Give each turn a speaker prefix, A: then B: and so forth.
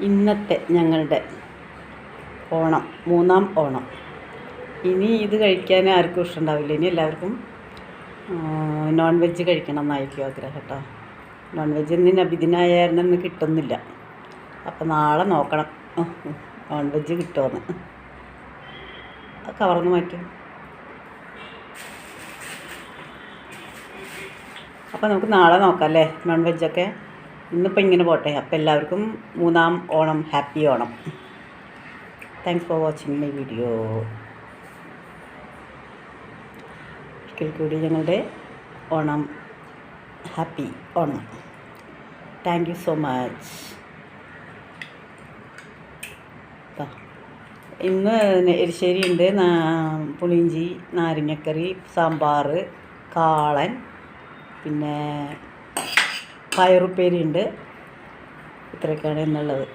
A: ഇന്നത്തെ ഞങ്ങളുടെ ഓണം മൂന്നാം ഓണം. ഇനി ഇത് കഴിക്കാൻ ആർക്കും ഇഷ്ടമുണ്ടാവില്ല. ഇനി എല്ലാവർക്കും നോൺ വെജ് കഴിക്കണം എന്നായിരിക്കും ആഗ്രഹം കേട്ടോ. നോൺ വെജ് ഇന്ന് നബിദിനായാലും ഇന്ന് കിട്ടുന്നില്ല. അപ്പം നാളെ നോക്കണം. നോൺ വെജ് കിട്ടുമെന്ന് കവർന്ന് മാറ്റും. അപ്പോൾ നമുക്ക് നാളെ നോക്കാം അല്ലേ? നോൺ വെജൊക്കെ ഇന്നിപ്പോൾ ഇങ്ങനെ പോട്ടെ. അപ്പോൾ എല്ലാവർക്കും മൂന്നാം Onam happy Onam. Thanks for watching my video ഒരിക്കൽ കൂടി ഞങ്ങളുടെ Onam happy Onam. Thank you so much ഇന്ന് എരിശ്ശേരി ഉണ്ട്. പുളിയിഞ്ചി നാരങ്ങക്കറി സാമ്പാർ കാളൻ പിന്നെ പയറുപ്പേരി ഉണ്ട് ഇത്രയൊക്കെയാണ് ഇന്നുള്ളത്